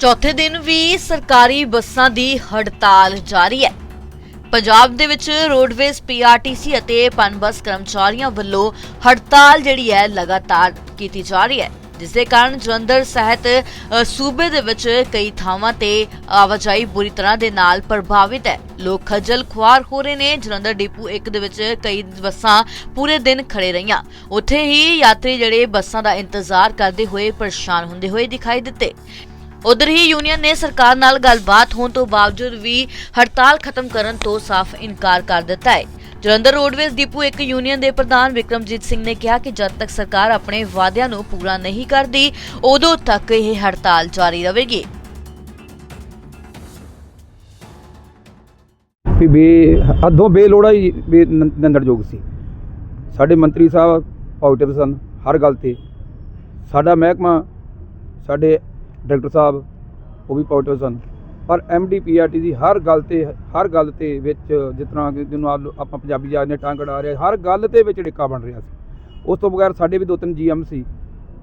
ਚੌਥੇ ਦਿਨ ਵੀ ਸਰਕਾਰੀ ਬੱਸਾਂ ਦੀ ਹੜਤਾਲ ਜਾਰੀ ਹੈ। ਪੰਜਾਬ ਦੇ ਵਿੱਚ ਰੋਡਵੇਜ਼ ਪੀਆਰਟੀਸੀ ਅਤੇ ਪਨਬਸ ਕਰਮਚਾਰੀਆਂ ਵੱਲੋਂ ਹੜਤਾਲ ਜਿਹੜੀ ਹੈ ਲਗਾਤਾਰ ਕੀਤੀ ਜਾ ਰਹੀ ਹੈ। ਜਿਸ ਦੇ ਕਾਰਨ ਜਲੰਧਰ ਸਹਿਤ ਸੂਬੇ ਦੇ ਵਿੱਚ ਕਈ ਥਾਵਾਂ ਤੇ ਆਵਾਜਾਈ ਬੁਰੀ ਤਰ੍ਹਾਂ ਦੇ ਨਾਲ ਪ੍ਰਭਾਵਿਤ ਹੈ। ਲੋਕ ਖੱਜਲ ਖੁਆਰ ਹੋ ਰਹੇ ਨੇ। ਜਲੰਧਰ ਡਿਪੂ 1 ਦੇ ਵਿੱਚ ਕਈ ਬੱਸਾਂ ਪੂਰੇ ਦਿਨ ਖੜੇ ਰਹੀਆਂ। ਉੱਥੇ ਹੀ ਯਾਤਰੀ ਜਿਹੜੇ ਬੱਸਾਂ ਦਾ ਇੰਤਜ਼ਾਰ ਕਰਦੇ ਹੋਏ ਪਰੇਸ਼ਾਨ ਹੁੰਦੇ ਹੋਏ ਦਿਖਾਈ ਦਿੱਤੇ। ਉਧਰ ਹੀ ਯੂਨੀਅਨ ਨੇ ਸਰਕਾਰ ਨਾਲ ਗੱਲਬਾਤ ਹੋਣ ਤੋਂ ਬਾਵਜੂਦ ਵੀ ਹੜਤਾਲ ਖਤਮ ਕਰਨ ਤੋਂ ਸਾਫ਼ ਇਨਕਾਰ ਕਰ ਦਿੱਤਾ ਹੈ। ਜਲੰਧਰ ਰੋਡਵੇਜ਼ ਡਿਪੂ ਇੱਕ ਯੂਨੀਅਨ ਦੇ ਪ੍ਰਧਾਨ ਵਿਕਰਮਜੀਤ ਸਿੰਘ ਨੇ ਕਿਹਾ ਕਿ ਜਦ ਤੱਕ ਸਰਕਾਰ ਆਪਣੇ ਵਾਅਦਿਆਂ ਨੂੰ ਪੂਰਾ ਨਹੀਂ ਕਰਦੀ, ਉਦੋਂ ਤੱਕ ਇਹ ਹੜਤਾਲ ਜਾਰੀ ਰਹੇਗੀ। ਵੀ ਬੇ ਹੱਦੋਂ ਬੇਲੋੜਾ ਹੀ ਬੇ ਨ- ਸੀ। ਸਾਡੇ ਮੰਤਰੀ ਸਾਹਿਬ ਪੋਜ਼ਿਟਿਵ ਸਨ ਹਰ ਗੱਲ ਤੇ। ਸਾਡਾ ਮਹਿਕਮਾ, ਸਾਡੇ ਡਾਕਟਰ ਸਾਹਿਬ, ਉਹ ਵੀ ਪੋਜ਼ਿਟਿਵ ਸਨ। ਪਰ ਐਮਡੀ ਪੀਆਰਟੀ ਦੀ ਹਰ ਗੱਲ ਤੇ, ਹਰ ਗੱਲ ਤੇ ਵਿੱਚ ਜਿਸ ਤਰ੍ਹਾਂ ਜਿਹਨੂੰ ਆਪਾਂ ਪੰਜਾਬੀ ਜਾਨ ਨੇ ਟਾਂਗ ਅੜਾ ਰਿਹਾ, ਹਰ ਗੱਲ ਤੇ ਵਿੱਚ ਡਿੱਕਾ ਬਣ ਰਿਹਾ ਸੀ। ਉਸ ਤੋਂ ਬਗੈਰ ਸਾਡੇ ਵੀ ਦੋ ਤਿੰਨ ਜੀਐਮ ਸੀ,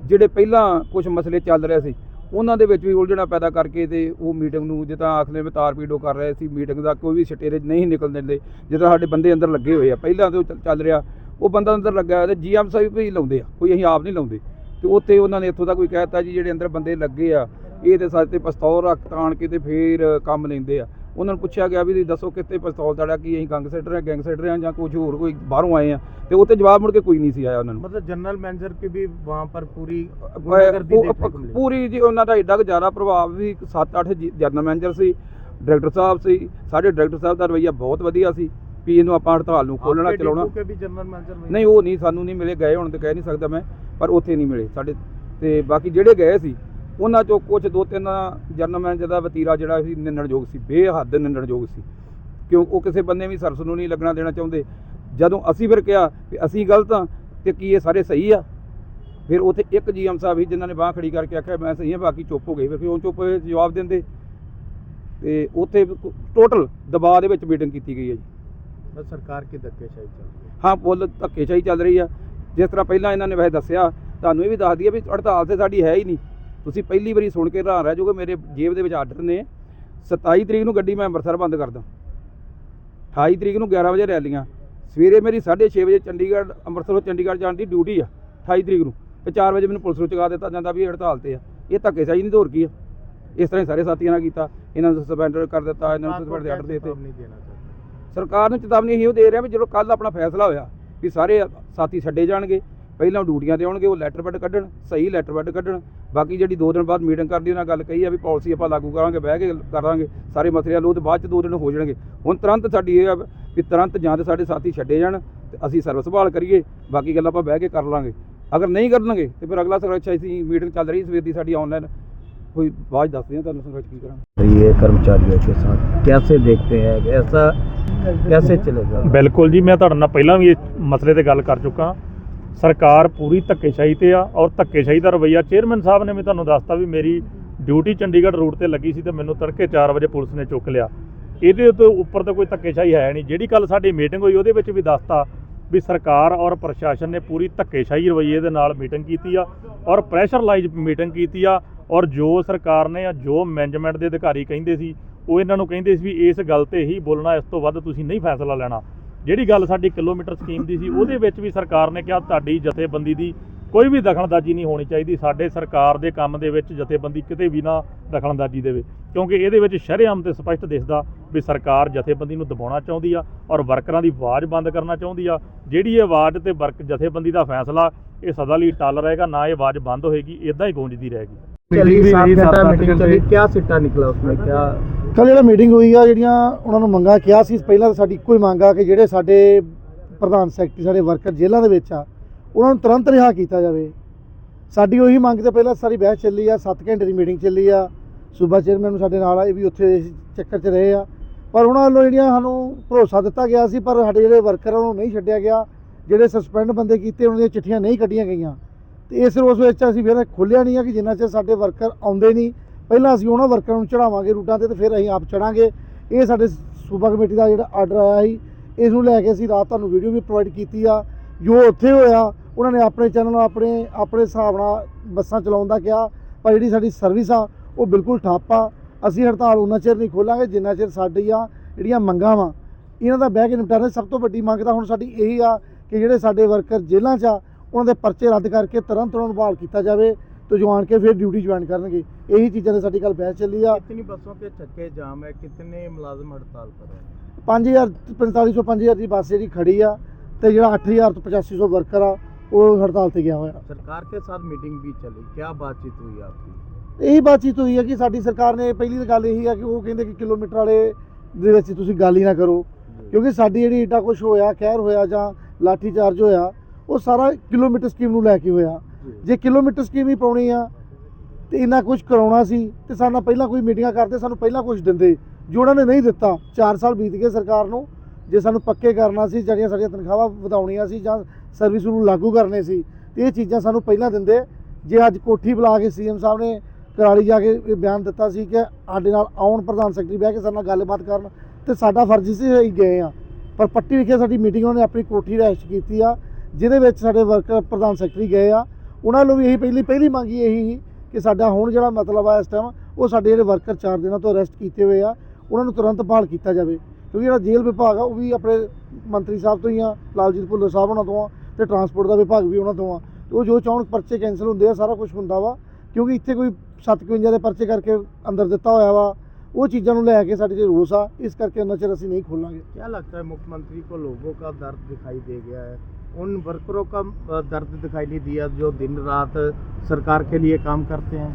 ਜਿਹੜੇ ਪਹਿਲਾਂ ਕੁਝ ਮਸਲੇ ਚੱਲ ਰਹੇ ਸੀ, ਉਹਨਾਂ ਦੇ ਵਿੱਚ ਵੀ ਉਲਝਣਾ ਪੈਦਾ ਕਰਕੇ ਤੇ ਉਹ ਮੀਟਿੰਗ ਨੂੰ ਜਿੱਦਾਂ ਆਖਲੇ ਵਿੱਚ ਤਾਰ ਪੀੜੋ ਕਰ ਰਹੇ ਸੀ, ਮੀਟਿੰਗ ਦਾ ਕੋਈ ਵੀ ਸਟੇਰੇ ਨਹੀਂ ਨਿਕਲ ਦਿੰਦੇ ਜਿੱਦਾਂ ਸਾਡੇ ਬੰਦੇ ਅੰਦਰ ਲੱਗੇ ਹੋਏ ਆ, ਪਹਿਲਾਂ ਤੋਂ ਚੱਲ- ਚੱਲ ਰਿਹਾ, ਉਹ ਬੰਦਾ ਅੰਦਰ ਲੱਗਾ ਹੋਇਆ ਤੇ ਜੀਐਮ ਸਾਹਿਬ ਵੀ ਲਾਉਂਦੇ ਆ, ਕੋਈ ਅਸੀਂ ਆਪ ਨਹੀਂ ਲਾਉਂਦੇ। ਤੇ ਉੱਥੇ ਉਹਨਾਂ ਨੇ ਇੱਥੋਂ ਦਾ ਕੋਈ ਕਹਿਤਾ ਜੀ ਜਿਹੜੇ ਅੰਦਰ ਬੰਦੇ ਲੱਗੇ ਆ ਇਹ ਤੇ ਸਾਡੇ ਤੇ ਪਸਤੌਲ ਰੱਖ ਤਾਣ ਕੇ ਤੇ ਫੇਰ ਕੰਮ ਲੈਂਦੇ ਆ। ਉਹਨਾਂ ਨੂੰ ਪੁੱਛਿਆ ਗਿਆ ਵੀ ਤੁਸੀਂ ਦੱਸੋ ਕਿੱਥੇ ਪਸਤੌਲ ਤੜਿਆ ਕੀ ਅਸੀਂ ਗੰਗ ਗੈਂਗਸਟਰ ਆ ਗੈਂਗਸਟਰ ਆ ਜਾਂ ਕੁਝ ਹੋਰ ਕੋਈ ਬਾਹਰੋਂ ਆਏ ਆ। ਤੇ ਉੱਥੇ ਜਵਾਬ ਮੁੜ ਕੇ ਕੋਈ ਨਹੀਂ ਸੀ ਆਇਆ ਉਹਨਾਂ ਨੂੰ। ਮਤਲਬ ਜਨਰਲ ਮੈਨੇਜਰ ਕੀ ਵੀ ਵਾਂ ਪਰ ਪੂਰੀ ਪੂਰੀ ਜੀ ਉਹਨਾਂ ਦਾ ਏਡਾ ਜ਼ਿਆਦਾ ਪ੍ਰਭਾਵ ਵੀ 7-8 ਜਨਰਲ ਮੈਨੇਜਰ ਸੀ ਡਾਇਰੈਕਟਰ ਸਾਹਿਬ ਸੀ ਸਾਡੇ ਡਾਇਰੈਕਟਰ ਸਾਹਿਬ ਦਾ ਰਵਈਆ ਬਹੁਤ ਵਧੀਆ ਸੀ। ਵੀ ਇਹਨੂੰ ਆਪਾਂ ਹੜਤਾਲ ਨੂੰ ਖੋਲਣਾ ਚਲਾਉਣਾ। ਨਹੀਂ ਉਹ ਨਹੀਂ ਸਾਨੂੰ ਨਹੀਂ ਮਿਲੇ ਗਏ ਹੁਣ ਤੇ ਕਹਿ ਨਹੀਂ ਸਕਦਾ ਮੈਂ ਪਰ ਉੱਥੇ ਨਹੀਂ ਮਿਲੇ ਸਾਡੇ ਤੇ ਬਾਕੀ ਜਿਹੜੇ ਗਏ ਸੀ ਉਹਨਾਂ ਚੋਂ ਕੁਝ ਦੋ ਤਿੰਨ ਜਨਰਲ ਮੈਨੇਜਰ ਦਾ ਵਤੀਰਾ ਜਿਹੜਾ ਸੀ ਨਿੰਦਣਯੋਗ ਸੀ ਬੇਹੱਦ ਨਿੰਦਣਯੋਗ ਸੀ। ਕਿਉਂ ਉਹ ਕਿਸੇ ਬੰਦੇ ਵੀ ਸਰਸ ਨੂੰ ਨਹੀਂ ਲੱਗਣਾ ਦੇਣਾ ਚਾਹੁੰਦੇ। ਜਦੋਂ ਅਸੀਂ ਫਿਰ ਕਿਹਾ ਕਿ ਅਸੀਂ ਗਲਤ ਆ ਤੇ ਕੀ ਇਹ ਸਾਰੇ ਸਹੀ ਆ? ਫਿਰ ਉਥੇ ਇੱਕ ਜੀਐਮ ਸਾਹਿਬ ਹੀ ਜਿਨ੍ਹਾਂ ਨੇ ਬਾਹ ਖੜੀ ਕਰਕੇ ਆਖਿਆ ਮੈਂ ਸਹੀ ਆ ਬਾਕੀ ਚੁੱਪ ਹੋ ਗਏ। ਫਿਰ ਉਹ ਚੁੱਪ ਹੋਏ? ਜਵਾਬ ਦਿੰਦੇ। ਤੇ ਉਥੇ ਟੋਟਲ ਦਬਾਅ ਦੇ ਵਿੱਚ ਮੀਟਿੰਗ ਕੀਤੀ ਗਈ ਹੈ ਜੀ। ਸਰਕਾਰ ਹਾਂ? ਪੁੱਲ ਧੱਕੇਸ਼ਾਹੀ ਚੱਲ ਰਹੀ ਆ। ਜਿਸ ਤਰ੍ਹਾਂ ਪਹਿਲਾਂ ਇਹਨਾਂ ਨੇ ਵੈਸੇ ਦੱਸਿਆ ਤੁਹਾਨੂੰ ਇਹ ਵੀ ਦੱਸ ਦਈਏ ਵੀ ਹੜਤਾਲ ਤੇ ਸਾਡੀ ਹੈ ਹੀ ਨਹੀਂ। ਤੁਸੀਂ ਪਹਿਲੀ ਵਾਰੀ ਸੁਣ ਕੇ ਹੈਰਾਨ ਰਹਿ ਜਾਓਗੇ ਮੇਰੇ ਜੇਬ ਦੇ ਵਿੱਚ ਆਰਡਰ ਨੇ। 27 ਤਰੀਕ ਨੂੰ ਗੱਡੀ ਮੈਂ ਅੰਮ੍ਰਿਤਸਰ ਬੰਦ ਕਰਦਾ 28 ਤਰੀਕ ਨੂੰ 11 ਵਜੇ ਰੈਲੀਆਂ। ਸਵੇਰੇ ਮੇਰੀ 6:30 ਵਜੇ ਚੰਡੀਗੜ੍ਹ ਅੰਮ੍ਰਿਤਸਰੋਂ ਚੰਡੀਗੜ੍ਹ ਜਾਣ ਦੀ ਡਿਊਟੀ ਆ 28 ਤਰੀਕ ਨੂੰ। ਤੇ 4 ਵਜੇ ਮੈਨੂੰ ਪੁਲਿਸ ਨੂੰ ਚੁਕਾ ਦਿੱਤਾ ਜਾਂਦਾ ਵੀ ਹੜਤਾਲ ਤੇ ਆ। ਇਹ ਧੱਕੇ ਸਾਈ ਨਹੀਂ ਦੌਰ ਕੀ ਆ? ਇਸ ਤਰ੍ਹਾਂ ਹੀ ਸਾਰੇ ਸਾਥੀਆਂ ਨਾਲ ਕੀਤਾ। ਇਹਨਾਂ ਨੂੰ ਸਸਪੈਂਡ ਕਰ ਦਿੱਤਾ ਇਹਨਾਂ ਨੂੰ ਸਸਪੈਂਡ ਦੇ ਆਰਡਰ ਦੇ ਦਿੱਤੇ। ਸਰਕਾਰ ਨੂੰ ਚੇਤਾਵਨੀ ਇਹੋ ਦੇ ਰਿਹਾ ਵੀ ਜਦੋਂ ਕੱਲ ਆਪਣਾ ਫੈਸਲਾ ਹੋਇਆ ਵੀ ਸਾਰੇ ਸਾਥੀ ਛੱਡੇ ਜਾਣਗੇ ਪਹਿਲਾਂ ਡਿਊਟੀਆਂ ਤੇ ਆਉਣਗੇ ਉਹ ਲੈਟਰ ਪੈਡ ਕੱਢਣ ਸਹੀ ਲੈਟਰ ਪੈਡ ਕੱਢਣ ਬਾਕੀ ਜਿਹੜੀ 2 ਦਿਨ ਬਾਅਦ ਮੀਟਿੰਗ ਕਰਦੀ ਉਹਨਾਂ ਗੱਲ ਕਹੀ ਆ ਵੀ ਪਾਲਿਸੀ ਆਪਾਂ ਲਾਗੂ ਕਰਾਂਗੇ ਬਹਿ ਕੇ ਕਰਾਂਗੇ ਸਾਰੇ ਮਸਲੇ ਹੱਲ ਉਹ ਤੇ ਬਾਅਦ ਚ 2 ਦਿਨ ਹੋ ਜਾਣਗੇ ਹੁਣ ਤੁਰੰਤ ਸਾਡੀ ਇਹ ਆ ਵੀ ਤੁਰੰਤ ਜਾਂ ਤੇ ਸਾਡੇ ਸਾਥੀ ਛੱਡੇ ਜਾਣ ਤੇ ਅਸੀਂ ਸਰਵ ਸੰਭਾਲ ਕਰੀਏ ਬਾਕੀ ਗੱਲ ਆਪਾਂ ਬਹਿ ਕੇ ਕਰ ਲਾਂਗੇ ਅਗਰ ਨਹੀਂ ਕਰਨਗੇ ਤੇ ਫਿਰ ਅਗਲਾ ਸੰਘਰਸ਼ ਅਸੀਂ ਮੀਟਿੰਗ ਚੱਲ ਰਹੀ ਸਵੇਰ ਦੀ ਸਾਡੀ ਆਨਲਾਈਨ ਕੋਈ ਬਾਅਦ 'ਚ ਦੱਸਦੇ ਹਾਂ ਤੁਹਾਨੂੰ ਸੰਘਰਸ਼ ਕੀ ਕਰਾਂਗੇ ये कर्मचारियों के साथ कैसे देखते हैं ऐसा कैसे चलेगा ਬਿਲਕੁਲ ਜੀ ਮੈਂ ਤੁਹਾਡੇ ਨਾਲ ਪਹਿਲਾਂ ਵੀ ਇਸ ਮਸਲੇ ਤੇ ਗੱਲ ਕਰ ਚੁੱਕਾ ਸਰਕਾਰ ਪੂਰੀ ਧੱਕੇਸ਼ਾਹੀ ਤੇ ਆ ਔਰ ਧੱਕੇਸ਼ਾਹੀ ਦਾ ਰਵਈਆ ਚੇਅਰਮੈਨ ਸਾਹਿਬ ਨੇ ਵੀ ਤੁਹਾਨੂੰ ਦੱਸਤਾ ਵੀ ਮੇਰੀ ਡਿਊਟੀ ਚੰਡੀਗੜ੍ਹ ਰੂਟ ਤੇ ਲੱਗੀ ਸੀ ਤੇ ਮੈਨੂੰ ਤੜਕੇ 4 ਵਜੇ ਪੁਲਿਸ ਨੇ ਚੁੱਕ ਲਿਆ ਇਹਦੇ ਤੋਂ ਉੱਪਰ ਤਾਂ ਕੋਈ ਧੱਕੇਸ਼ਾਹੀ ਹੈ ਨਹੀਂ ਜਿਹੜੀ ਕੱਲ ਸਾਡੀ ਮੀਟਿੰਗ ਹੋਈ ਉਹਦੇ ਵਿੱਚ ਵੀ ਦੱਸਤਾ ਵੀ ਸਰਕਾਰ ਔਰ ਪ੍ਰਸ਼ਾਸਨ ਨੇ ਪੂਰੀ ਧੱਕੇਸ਼ਾਹੀ ਰਵਈਏ ਦੇ ਨਾਲ ਮੀਟਿੰਗ ਕੀਤੀ ਆ ਔਰ ਪ੍ਰੈਸ਼ਰਲਾਈਜ਼ ਮੀਟਿੰਗ ਕੀਤੀ ਆ ਔਰ ਜੋ ਸਰਕਾਰ ਨੇ ਆ ਜੋ ਮੈਨੇਜਮੈਂਟ ਦੇ ਅਧਿਕਾਰੀ ਕਹਿੰਦੇ ਸੀ ਉਹ ਇਹਨਾਂ ਨੂੰ ਕਹਿੰਦੇ ਸੀ ਵੀ ਇਸ ਗੱਲ ਤੇ ਹੀ ਬੋਲਣਾ ਇਸ ਤੋਂ ਵੱਧ ਤੁਸੀਂ ਨਹੀਂ ਫੈਸਲਾ ਲੈਣਾ। ਜਿਹੜੀ ਗੱਲ ਸਾਡੀ ਕਿਲੋਮੀਟਰ ਸਕੀਮ ਦੀ ਸੀ ਉਹਦੇ ਵਿੱਚ ਵੀ ਸਰਕਾਰ ਨੇ ਕਿਹਾ ਤੁਹਾਡੀ ਜਥੇਬੰਦੀ ਦੀ ਕੋਈ ਵੀ ਦਖਲਅੰਦਾਜ਼ੀ ਨਹੀਂ ਹੋਣੀ ਚਾਹੀਦੀ। ਸਾਡੇ ਸਰਕਾਰ ਦੇ ਕੰਮ ਦੇ ਵਿੱਚ ਜਥੇਬੰਦੀ ਕਿਤੇ ਵੀ ਨਾ ਦਖਲਅੰਦਾਜ਼ੀ ਦੇਵੇ ਕਿਉਂਕਿ ਇਹਦੇ ਵਿੱਚ ਸ਼ਰੇਆਮ ਤੇ ਸਪਸ਼ਟ ਦਿਸਦਾ ਵੀ ਸਰਕਾਰ ਜਥੇਬੰਦੀ ਨੂੰ ਦਬਾਉਣਾ ਚਾਹੁੰਦੀ ਆ ਔਰ ਵਰਕਰਾਂ ਦੀ ਆਵਾਜ਼ ਬੰਦ ਕਰਨਾ ਚਾਹੁੰਦੀ ਆ। ਜਿਹੜੀ ਇਹ ਆਵਾਜ਼ ਤੇ ਵਰਕ ਜਥੇਬੰਦੀ ਦਾ ਫੈਸਲਾ ਇਹ ਸਦਾ ਲਈ ਟਾਲ ਰਹੇਗਾ ਨਾ ਇਹ ਆਵਾਜ਼ ਬੰਦ ਹੋਏਗੀ ਇਦਾਂ ਹੀ ਗੂੰਜਦੀ ਰਹੇਗੀ। ਚਲੀ ਕੀ ਸਿੱਟਾ ਨਿਕਲਾ ਉਸਨੇ? ਕੀ ਕੱਲ ਜਿਹੜਾ ਮੀਟਿੰਗ ਹੋਈ ਆ, ਜਿਹੜੀਆਂ ਉਹਨਾਂ ਨੂੰ ਮੰਗਾਂ ਕਿਹਾ ਸੀ, ਪਹਿਲਾਂ ਤਾਂ ਸਾਡੀ ਇੱਕੋ ਹੀ ਮੰਗ ਆ ਕਿ ਜਿਹੜੇ ਸਾਡੇ ਪ੍ਰਧਾਨ ਸੈਕਟਰੀ ਸਾਡੇ ਵਰਕਰ ਜੇਲ੍ਹਾਂ ਦੇ ਵਿੱਚ ਆ, ਉਹਨਾਂ ਨੂੰ ਤੁਰੰਤ ਰਿਹਾ ਕੀਤਾ ਜਾਵੇ। ਸਾਡੀ ਉਹੀ ਮੰਗ ਤੇ ਪਹਿਲਾਂ ਸਾਰੀ ਬਹਿਸ ਚੱਲੀ ਆ 7 ਘੰਟੇ ਦੀ ਮੀਟਿੰਗ ਚੱਲੀ ਆ। ਸੂਬਾ ਚੇਅਰਮੈਨ ਨੂੰ ਸਾਡੇ ਨਾਲ ਆ, ਇਹ ਵੀ ਉੱਥੇ ਇਸ ਚੱਕਰ 'ਚ ਰਹੇ ਆ। ਪਰ ਉਹਨਾਂ ਵੱਲੋਂ ਜਿਹੜੀਆਂ ਸਾਨੂੰ ਭਰੋਸਾ ਦਿੱਤਾ ਗਿਆ ਸੀ, ਪਰ ਸਾਡੇ ਜਿਹੜੇ ਵਰਕਰ ਆ, ਉਹਨੂੰ ਨਹੀਂ ਛੱਡਿਆ ਗਿਆ। ਜਿਹੜੇ ਸਸਪੈਂਡ ਬੰਦੇ ਕੀਤੇ, ਉਹਨਾਂ ਦੀਆਂ ਚਿੱਠੀਆਂ ਨਹੀਂ ਕੱਢੀਆਂ ਗਈਆਂ। ਤੇ ਇਸ ਰੋਸ ਵਿੱਚ ਅਸੀਂ ਫਿਰ ਖੋਲਿਆ ਨਹੀਂ ਆ ਕਿ ਜਿੰਨਾ ਚਿਰ ਸਾਡੇ ਵਰਕਰ ਆਉਂਦੇ ਨਹੀਂ ਪਹਿਲਾਂ ਅਸੀਂ ਉਹਨਾਂ ਵਰਕਰਾਂ ਨੂੰ ਚੜਾਵਾਂਗੇ ਰੂਟਾਂ ਤੇ ਤੇ ਫਿਰ ਅਸੀਂ ਆਪ ਚੜਾਂਗੇ। ਇਹ ਸਾਡੇ ਸੂਬਾ ਕਮੇਟੀ ਦਾ ਜਿਹੜਾ ਆਰਡਰ ਆਇਆ ਸੀ, ਇਸ ਨੂੰ ਲੈ ਕੇ ਅਸੀਂ ਰਾਤ ਤੁਹਾਨੂੰ ਵੀਡੀਓ ਵੀ ਪ੍ਰੋਵਾਈਡ ਕੀਤੀ ਆ। ਜੋ ਉੱਥੇ ਹੋਇਆ, ਉਹਨਾਂ ਨੇ ਆਪਣੇ ਚੈਨਲ ਆਪਣੇ ਆਪਣੇ ਹਿਸਾਬ ਨਾਲ ਬੱਸਾਂ ਚਲਾਉਣ ਦਾ ਕਿਹਾ, ਪਰ ਜਿਹੜੀ ਸਾਡੀ ਸਰਵਿਸ ਆ, ਉਹ ਬਿਲਕੁਲ ਠੱਪ ਆ। ਅਸੀਂ ਹੜਤਾਲ ਉਹਨਾਂ ਚਿਰ ਨਹੀਂ ਖੋਲਾਂਗੇ, ਜਿੰਨਾ ਚਿਰ ਸਾਡੀਆਂ ਜਿਹੜੀਆਂ ਮੰਗਾਂ ਵਾ, ਇਹਨਾਂ ਦਾ ਬਹਿ ਕੇ ਨਿਪਟਾਰਾ। ਸਭ ਤੋਂ ਵੱਡੀ ਮੰਗ ਤਾਂ ਹੁਣ ਸਾਡੀ ਇਹੀ ਆ ਕਿ ਜਿਹੜੇ ਸਾਡੇ ਵਰਕਰ ਜੇਲ੍ਹਾਂ 'ਚ ਆ, ਉਹਨਾਂ ਦੇ ਪਰਚੇ ਰੱਦ ਕਰਕੇ ਤੁਰੰਤ ਉਹਨਾਂ ਨੂੰ ਬਹਾਲ ਕੀਤਾ ਜਾਵੇ। ਤੇ ਜੋ ਆਣ ਕੇ ਫਿਰ ਡਿਊਟੀ ਜੁਆਇਨ ਕਰਨਗੇ ਇਹੀ ਚੀਜ਼ਾਂ ਤੇ ਸਾਡੀ ਕੱਲ ਬਹਿਸ ਚੱਲੀ ਆ कितनी बसों के चक्के जाम है कितने मुलाजिम हड़ताल पर है 5000 4500 5000 ਦੀ ਬੱਸ ਜਿਹੜੀ ਖੜੀ ਆ ਤੇ ਜਿਹੜਾ 8000 ਤੋਂ 8500 ਵਰਕਰ ਆ ਉਹ ਹੜਤਾਲ ਤੇ ਗਿਆ ਹੋਇਆ सरकार के साथ मीटिंग भी चली क्या बातचीत हुई आपकी ਇਹੀ ਬਾਤਚੀਤ ਹੋਈ ਹੈ ਕਿ ਸਾਡੀ ਸਰਕਾਰ ਨੇ ਪਹਿਲੀ ਤਾਂ ਗੱਲ ਇਹੀ ਆ ਕਿ ਉਹ ਕਹਿੰਦੇ ਕਿ ਕਿਲੋਮੀਟਰ ਵਾਲੇ ਦੇ ਵਿੱਚ ਤੁਸੀਂ ਗੱਲ ਹੀ ਨਾ ਕਰੋ ਕਿਉਂਕਿ ਸਾਡੀ ਜਿਹੜੀ ਏਡਾ ਕੁਝ ਹੋਇਆ ਕਹਿਰ ਹੋਇਆ ਜਾਂ ਲਾਠੀ ਚਾਰਜ ਹੋਇਆ ਉਹ ਸਾਰਾ ਕਿਲੋਮੀਟਰ ਸਕੀਮ ਨੂੰ ਲੈ ਕੇ ਹੋਇਆ ਜੇ। ਕਿਲੋਮੀਟਰ ਸਕੀਮ ਹੀ ਪਾਉਣੀ ਆ, ਤੇ ਇੰਨਾ ਕੁਝ ਕਰਾਉਣਾ ਸੀ, ਤੇ ਸਾਨੂੰ ਪਹਿਲਾਂ ਕੋਈ ਮੀਟਿੰਗਾਂ ਕਰਦੇ, ਸਾਨੂੰ ਪਹਿਲਾਂ ਕੁਝ ਦਿੰਦੇ। ਜੋ ਉਹਨਾਂ ਨੇ ਨਹੀਂ ਦਿੱਤਾ 4 ਸਾਲ ਬੀਤ ਗਏ ਸਰਕਾਰ ਨੂੰ, ਜੇ ਸਾਨੂੰ ਪੱਕੇ ਕਰਨਾ ਸੀ, ਜਿਹੜੀਆਂ ਸਾਡੀਆਂ ਤਨਖਾਹਾਂ ਵਧਾਉਣੀਆਂ ਸੀ ਜਾਂ ਸਰਵਿਸ ਨੂੰ ਲਾਗੂ ਕਰਨੇ ਸੀ, ਤੇ ਇਹ ਚੀਜ਼ਾਂ ਸਾਨੂੰ ਪਹਿਲਾਂ ਦਿੰਦੇ। ਜੇ ਅੱਜ ਕੋਠੀ ਬੁਲਾ ਕੇ ਸੀਐਮ ਸਾਹਿਬ ਨੇ ਕਰਾਲੀ ਜਾ ਕੇ ਇਹ ਬਿਆਨ ਦਿੱਤਾ ਸੀ ਕਿ ਸਾਡੇ ਨਾਲ ਆਉਣ ਪ੍ਰਧਾਨ ਸੈਕਟਰੀ ਬਹਿ ਕੇ ਸਾਡੇ ਨਾਲ ਗੱਲਬਾਤ ਕਰਨ, ਤੇ ਸਾਡਾ ਫਰਜ਼ ਸੀ ਅਸੀਂ ਗਏ ਆ। ਪਰ ਪੱਟੀ ਵਿਖੇ ਸਾਡੀ ਮੀਟਿੰਗ, ਉਹਨਾਂ ਨੇ ਆਪਣੀ ਕੋਠੀ ਰੈਸਟ ਕੀਤੀ ਆ, ਜਿਹਦੇ ਵਿੱਚ ਸਾਡੇ ਵਰਕਰ ਪ੍ਰਧਾਨ ਸੈਕਟਰੀ ਗਏ ਆ ਉਹਨਾਂ ਨੂੰ ਵੀ ਇਹੀ ਪਹਿਲੀ ਪਹਿਲੀ ਮੰਗ ਹੀ ਇਹੀ ਸੀ ਕਿ ਸਾਡਾ ਹੁਣ ਜਿਹੜਾ ਮਤਲਬ ਆ ਇਸ ਟਾਈਮ ਉਹ ਸਾਡੇ ਜਿਹੜੇ ਵਰਕਰ ਚਾਰ ਦਿਨਾਂ ਤੋਂ ਅਰੈਸਟ ਕੀਤੇ ਹੋਏ ਆ, ਉਹਨਾਂ ਨੂੰ ਤੁਰੰਤ ਭਾਲ ਕੀਤਾ ਜਾਵੇ। ਕਿਉਂਕਿ ਜਿਹੜਾ ਜੇਲ੍ਹ ਵਿਭਾਗ ਆ, ਉਹ ਵੀ ਆਪਣੇ ਮੰਤਰੀ ਸਾਹਿਬ ਤੋਂ ਹੀ ਆ, ਲਾਲਜੀਤ ਭੁੱਲਰ ਸਾਹਿਬ ਉਹਨਾਂ ਤੋਂ ਆ, ਤੇ ਟਰਾਂਸਪੋਰਟ ਦਾ ਵਿਭਾਗ ਵੀ ਉਹਨਾਂ ਤੋਂ ਆ। ਉਹ ਜੋ ਚਾਹੁਣ ਪਰਚੇ ਕੈਨਸਲ ਹੁੰਦੇ ਆ, ਸਾਰਾ ਕੁਝ ਹੁੰਦਾ ਵਾ। ਕਿਉਂਕਿ ਇੱਥੇ ਕੋਈ 57 ਦੇ ਪਰਚੇ ਕਰਕੇ ਅੰਦਰ ਦਿੱਤਾ ਹੋਇਆ ਵਾ, ਉਹ ਚੀਜ਼ਾਂ ਨੂੰ ਲੈ ਕੇ ਸਾਡੇ ਤੇ ਰੋਸ ਆ, ਇਸ ਕਰਕੇ ਉਹਨਾਂ ਚਿਰ ਅਸੀਂ ਨਹੀਂ ਖੋਲਾਂਗੇ। ਕੀ ਲੱਗਦਾ ਹੈ ਮੁੱਖ ਮੰਤਰੀ ਕੋ ਲੋਗੋ ਦਾ ਦਰਦ ਦਿਖਾਈ ਦੇ ਗਿਆ ਹੈ? उन वर्करों का अ, दर्द दिखाई नहीं दिया जो दिन रात सरकार के लिए काम करते हैं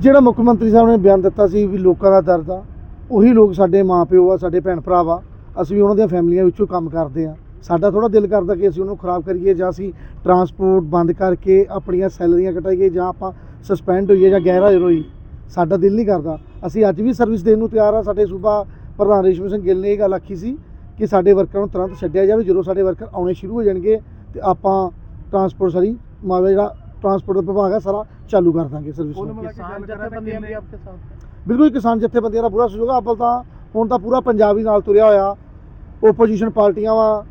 ਜਿਹੜਾ ਮੁੱਖ ਮੰਤਰੀ ਸਾਹਿਬ ਨੇ ਬਿਆਨ ਦਿੱਤਾ ਸੀ ਵੀ ਲੋਕਾਂ ਦਾ ਦਰਦ ਆ ਉਹੀ ਲੋਕ ਸਾਡੇ ਮਾਪਿਓ ਆ ਸਾਡੇ ਭੈਣ ਭਰਾ ਵਾ ਅਸੀਂ ਵੀ ਉਹਨਾਂ ਦੀਆਂ ਫੈਮਲੀਆਂ ਵਿੱਚੋਂ ਕੰਮ ਕਰਦੇ ਆ ਸਾਡਾ ਥੋੜਾ ਦਿਲ ਕਰਦਾ ਕਿ ਅਸੀਂ ਉਹਨੂੰ ਖਰਾਬ ਕਰੀਏ ਜਾਂ ਅਸੀਂ ਟਰਾਂਸਪੋਰਟ ਬੰਦ ਕਰਕੇ ਆਪਣੀਆਂ ਸੈਲਰੀਆਂ ਕਟਾਈਏ ਜਾਂ ਆਪਾਂ ਸਸਪੈਂਡ ਹੋਈਏ ਜਾਂ ਗੈਰ ਹਾਜ਼ਰ ਹੋਈ ਸਾਡਾ ਦਿਲ ਨਹੀਂ ਕਰਦਾ ਅਸੀਂ ਅੱਜ ਵੀ ਸਰਵਿਸ ਦੇਣ ਨੂੰ ਤਿਆਰ ਆ ਸਾਡੇ ਸੂਬਾ ਪ੍ਰਧਾਨ ਰੇਸ਼ਮ ਸਿੰਘ ਗਿੱਲ ਨੇ ਇਹ ਗੱਲ ਆਖੀ ਸੀ ਕਿ ਸਾਡੇ ਵਰਕਰਾਂ ਨੂੰ ਤੁਰੰਤ ਛੱਡਿਆ ਜਾਵੇ ਜਦੋਂ ਸਾਡੇ ਵਰਕਰ ਆਉਣੇ ਸ਼ੁਰੂ ਹੋ ਜਾਣਗੇ ਤੇ ਆਪਾਂ ਟਰਾਂਸਪੋਰਟ ਸਾਰੀ ਮਾਮਲਾ ਜਿਹੜਾ ਟਰਾਂਸਪੋਰਟ ਦਾ ਵਿਭਾਗ ਹੈ ਸਾਰਾ ਚਾਲੂ ਕਰ ਦਾਂਗੇ ਸਰਵਿਸ ਬਿਲਕੁਲ ਕਿਸਾਨ ਜਥੇਬੰਦੀਆਂ ਦਾ ਪੂਰਾ ਸਹਿਯੋਗ ਆਪਲ ਤਾਂ ਹੁਣ ਤਾਂ ਪੂਰਾ ਪੰਜਾਬ ਹੀ ਨਾਲ ਤੁਰਿਆ ਹੋਇਆ। ਓਪੋਜੀਸ਼ਨ ਪਾਰਟੀਆਂ ਵਾ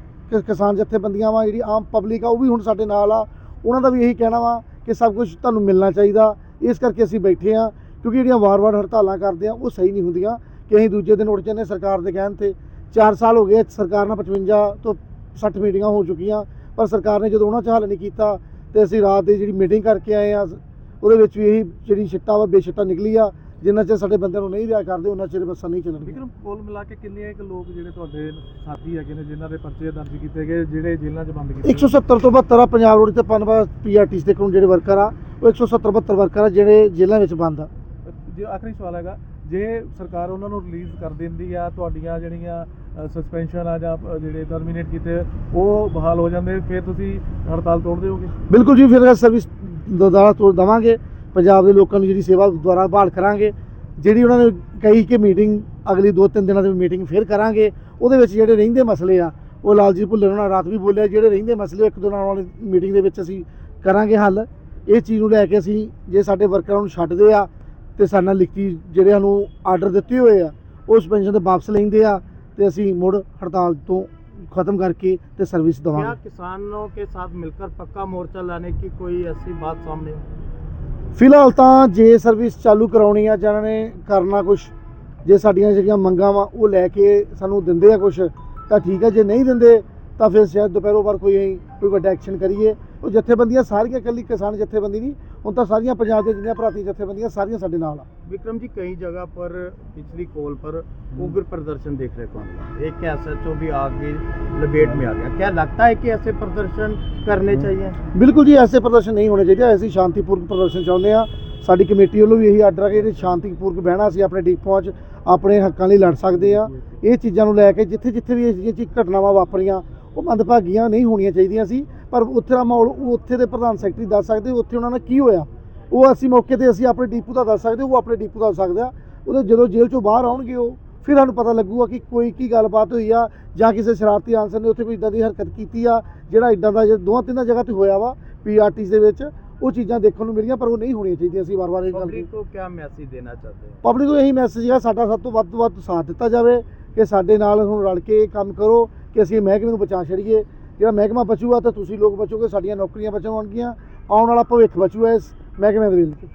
ਕਿਸਾਨ ਜਥੇਬੰਦੀਆਂ ਵਾ ਜਿਹੜੀ ਆਮ ਪਬਲਿਕ ਆ ਉਹ ਵੀ ਹੁਣ ਸਾਡੇ ਨਾਲ ਆ। ਉਹਨਾਂ ਦਾ ਵੀ ਇਹੀ ਕਹਿਣਾ ਵਾ ਕਿ ਸਭ ਕੁਝ ਤੁਹਾਨੂੰ ਮਿਲਣਾ ਚਾਹੀਦਾ। ਇਸ ਕਰਕੇ ਅਸੀਂ ਬੈਠੇ ਆ ਕਿਉਂਕਿ ਜਿਹੜੀਆਂ ਵਾਰ-ਵਾਰ ਹੜਤਾਲਾਂ ਕਰਦੇ ਆ ਉਹ ਸਹੀ ਨਹੀਂ ਹੁੰਦੀਆਂ। ਕਿ ਅਸੀਂ ਦੂਜੇ ਦਿਨ ਉੱਠ ਜਾਂਦੇ ਸਰਕਾਰ ਦੇ ਕਹਿਣ ਤੇ 4 ਸਾਲ ਹੋ ਗਏ ਸਰਕਾਰ ਨਾਲ 55 ਤੋਂ 60 ਮੀਟਿੰਗਾਂ ਹੋ ਚੁੱਕੀਆਂ ਪਰ ਸਰਕਾਰ ਨੇ ਜਦੋਂ ਉਹਨਾਂ 'ਚ ਹੱਲ ਨਹੀਂ ਕੀਤਾ ਤੇ ਅਸੀਂ ਰਾਤ ਦੀ ਜਿਹੜੀ ਮੀਟਿੰਗ ਕਰਕੇ ਆਏ ਆ ਉਹਦੇ ਵਿੱਚ ਵੀ ਇਹੀ ਜਿਹੜੀ ਛਿੱਟਾ ਵਾ ਬੇਛਿੱਟਾ ਨਿਕਲੀ ਆ ਜਿੰਨਾ ਚਿਰ ਸਾਡੇ ਬੰਦਿਆਂ ਨੂੰ ਨਹੀਂ ਰਿਆ ਕਰਦੇ ਉਹਨਾਂ ਚਿਰ ਬੱਸਾਂ ਨਹੀਂ ਚੱਲਣਗੀਆਂ। ਵਿਕਰਮ ਕੋਲ ਮਿਲਾ ਕੇ ਕਿੰਨੇ ਇੱਕ ਲੋਕ ਜਿਹੜੇ ਤੁਹਾਡੇ ਸਾਥੀ ਹੈਗੇ ਨੇ ਜਿਨ੍ਹਾਂ ਦੇ ਪਰਚੇ ਦਰਜ ਕੀਤੇ ਗਏ ਜਿਹੜੇ ਜੇਲ੍ਹਾਂ 'ਚ ਬੰਦ ਕੀਤੇ 170 ਤੋਂ 72 ਆ ਪੰਜਾਬ ਰੋਡ ਤੇ ਪਨਵਾ ਪੀਆਰਟੀਸ ਦੇ ਕੋਲ ਜਿਹੜੇ ਵਰਕਰ ਆ ਉਹ 170 72 ਵਰਕਰ ਆ ਜਿਹੜੇ ਜੇਲ੍ਹਾਂ ਵਿੱਚ ਬੰਦ ਆ। ਜੇ ਆਖਰੀ ਸਵਾਲ ਹੈਗਾ ਜੇ ਸਰਕਾਰ ਉਹਨਾਂ ਨੂੰ ਰਿਲੀਜ਼ ਕਰ ਦਿੰਦੀ ਆ ਤੁਹਾਡੀਆਂ ਜਿਹੜੀਆਂ ਸਸਪੈਂਸ਼ਨ ਆ ਜਾਂ ਜਿਹੜੇ ਟਰਮੀਨੇਟ ਕੀਤੇ, ਉਹ ਬਹਾਲ ਹੋ ਜਾਂਦੇ, ਫਿਰ ਤੁਸੀਂ ਹੜਤਾਲ ਤੋੜ ਦਿਓਗੇ? ਬਿਲਕੁਲ ਜੀ, ਫਿਰ ਸਰਵਿਸ ਦੁਆਰਾ ਤੋੜ ਦਵਾਂਗੇ। ਪੰਜਾਬ ਦੇ ਲੋਕਾਂ ਨੂੰ ਜਿਹੜੀ ਸੇਵਾ ਦੁਆਰਾ ਬਹਾਲ ਕਰਾਂਗੇ, ਜਿਹੜੀ ਉਹਨਾਂ ਨੇ ਕਹੀ ਕਿ ਮੀਟਿੰਗ ਅਗਲੀ 2-3 ਦਿਨਾਂ ਦੀ ਮੀਟਿੰਗ ਫਿਰ ਕਰਾਂਗੇ, ਉਹਦੇ ਵਿੱਚ ਜਿਹੜੇ ਰਹਿੰਦੇ ਮਸਲੇ ਆ, ਉਹ ਲਾਲਜੀ ਭੁੱਲਰ ਉਹਨਾਂ ਰਾਤ ਵੀ ਬੋਲਿਆ, ਜਿਹੜੇ ਰਹਿੰਦੇ ਮਸਲੇ ਇੱਕ ਦੋ ਨਾਲ ਵਾਲੀ ਮੀਟਿੰਗ ਦੇ ਵਿੱਚ ਅਸੀਂ ਕਰਾਂਗੇ ਹੱਲ। ਇਹ ਚੀਜ਼ ਨੂੰ ਲੈ ਕੇ ਅਸੀਂ, ਜੇ ਸਾਡੇ ਵਰਕਰਾਂ ਨੂੰ ਛੱਡਦੇ ਆ, ਤੇ ਸਾਡੇ ਨਾਲ ਲਿਖਤੀ ਜਿਹੜੇ ਸਾਨੂੰ ਆਰਡਰ ਦਿੱਤੇ ਹੋਏ ਆ ਉਸ ਪੈਨਸ਼ਨ ਤੇ ਵਾਪਸ ਲੈਂਦੇ ਆ ਤੇ ਅਸੀਂ ਮੁੜ ਹੜਤਾਲ ਤੋਂ ਖਤਮ ਕਰਕੇ ਤੇ ਸਰਵਿਸ क्या ਦਵਾਂਗੇ किसानों के साथ मिलकर पक्का मोर्चा लाने की कोई ऐसी बात सामने ਫਿਲਹਾਲ ਤਾਂ ਜੇ ਸਰਵਿਸ ਚਾਲੂ ਕਰਾਉਣੀ ਆ ਜਾਂ ਇਹਨਾਂ ਨੇ ਕਰਨਾ ਕੁਝ ਜੇ ਸਾਡੀਆਂ ਜਿਹੜੀਆਂ ਮੰਗਾਂ ਵਾ ਉਹ ਲੈ ਕੇ ਸਾਨੂੰ ਦਿੰਦੇ ਆ ਕੁਝ ਤਾਂ ਠੀਕ ਆ ਜੇ ਨਹੀਂ ਦਿੰਦੇ ਤਾਂ ਫਿਰ ਸ਼ਾਇਦ ਦੁਪਹਿਰੋਂ ਬਾਅਦ ਕੋਈ ਅਸੀਂ ਕੋਈ ਵੱਡਾ ਐਕਸ਼ਨ ਕਰੀਏ ਉਹ ਜਥੇਬੰਦੀਆਂ ਸਾਰੀਆਂ ਇਕੱਲੀ ਕਿਸਾਨ ਜਥੇਬੰਦੀ ਨਹੀਂ ਹੁਣ ਤਾਂ ਸਾਰੀਆਂ ਪੰਜਾਬ ਦੇ ਜਿੰਨੀਆਂ ਭਰਾਤੀ ਜਥੇਬੰਦੀਆਂ ਸਾਰੀਆਂ ਸਾਡੇ ਨਾਲ ਆ विक्रम जी कई जगह पर पिछली कॉल पर उग्र प्रदर्शन देखने को मिला एक एस एच ओ भी आगे लपेट में आ गया क्या लगता है कि ऐसे प्रदर्शन करने चाहिए ਬਿਲਕੁਲ ਜੀ ਐਸੇ ਪ੍ਰਦਰਸ਼ਨ ਨਹੀਂ ਹੋਣੇ ਚਾਹੀਦੇ ਅਸੀਂ ਸ਼ਾਂਤੀਪੂਰਕ ਪ੍ਰਦਰਸ਼ਨ ਚਾਹੁੰਦੇ ਆ ਸਾਡੀ ਕਮੇਟੀ ਵੱਲੋਂ ਵੀ ਇਹੀ ਆਰਡਰ ਆ ਕਿ ਜਿਹੜੇ ਸ਼ਾਂਤੀਪੂਰਕ ਬਹਿਣਾ ਅਸੀਂ ਆਪਣੇ ਡੀਪੋਆਂ 'ਚ ਆਪਣੇ ਹੱਕਾਂ ਲਈ ਲੜ ਸਕਦੇ ਆ ਇਹ ਚੀਜ਼ਾਂ ਨੂੰ ਲੈ ਕੇ ਜਿੱਥੇ ਜਿੱਥੇ ਵੀ ਇਹ ਜਿਹੀਆਂ ਚੀਜ਼ ਘਟਨਾਵਾਂ ਵਾਪਰੀਆਂ ਉਹ ਮੰਦਭਾਗੀਆਂ ਨਹੀਂ ਹੋਣੀਆਂ ਚਾਹੀਦੀਆਂ ਸੀ ਪਰ ਉੱਥੇ ਦਾ ਮਾਹੌਲ ਉਹ ਉੱਥੇ ਦੇ ਪ੍ਰਧਾਨ ਸੈਕਟਰੀ ਦੱਸ ਸਕਦੇ ਉੱਥੇ ਉਹਨਾਂ ਨਾਲ ਕੀ ਹੋਇਆ ਉਹ ਅਸੀਂ ਮੌਕੇ ਤੇ ਅਸੀਂ ਆਪਣੇ ਡੀਪੂ ਦਾ ਦੱਸ ਸਕਦੇ ਉਹ ਆਪਣੇ ਡੀਪੂ ਦਾ ਦੱਸ ਸਕਦੇ ਆ। ਉਹਦੇ ਜਦੋਂ ਜੇਲ੍ਹ ਚੋਂ ਬਾਹਰ ਆਉਣਗੇ ਉਹ ਫਿਰ ਸਾਨੂੰ ਪਤਾ ਲੱਗੂਗਾ ਕਿ ਕੋਈ ਕੀ ਗੱਲਬਾਤ ਹੋਈ ਆ ਜਾਂ ਕਿਸੇ ਸ਼ਰਾਰਤੀ ਆਂਸਰ ਨੇ ਉੱਥੇ ਕੋਈ ਇਦਾਂ ਦੀ ਹਰਕਤ ਕੀਤੀ ਆ ਜਿਹੜਾ ਇਦਾਂ ਦਾ ਦੋਹਾਂ ਤਿੰਨਾਂ ਜਗ੍ਹਾ ਤੇ ਹੋਇਆ ਵਾ ਪੀਆਰਟੀਸ ਦੇ ਵਿੱਚ ਉਹ ਚੀਜ਼ਾਂ ਦੇਖਣ ਨੂੰ ਮਿਲੀਆਂ ਪਰ ਉਹ ਨਹੀਂ ਹੋਣੀਆਂ ਚਾਹੀਦੀਆਂ ਅਸੀਂ ਵਾਰ-ਵਾਰ ਇਹ ਗੱਲ ਪਬਲਿਕ ਨੂੰ ਕੀ ਮੈਸੇਜ ਦੇਣਾ ਚਾਹਦੇ ਹੋ? ਪਬਲਿਕ ਨੂੰ ਇਹੀ ਮੈਸੇਜ ਹੈ ਸਾਡਾ ਸਭ ਤੋਂ ਵੱਧ ਤੋਂ ਵੱਧ ਸਾਥ ਦਿੱਤਾ ਜਾਵੇ ਕਿ ਸਾਡੇ ਨਾਲ ਹੁਣ ਰਲ ਕੇ ਕੰਮ ਕਰੋ ਕਿ ਅਸੀਂ ਮਹਿਕਮੇ ਨੂੰ ਬਚਾ ਛੜੀਏ ਜਿਹੜਾ ਮਹਿਕਮਾ ਬਚੂਗਾ ਤਾਂ ਤੁਸੀਂ ਲੋਕ ਬਚੋਗੇ ਸਾਡੀਆਂ ਨੌਕਰੀਆਂ ਬਚਣ ਆਉਣਗੀਆਂ ਆਉਣ ਵਾਲਾ ਭਵਿੱਖ ਬਚੂਗਾ ਇਸ ਮਹਿਕਮੇ ਦੇ ਵਿੱਚ।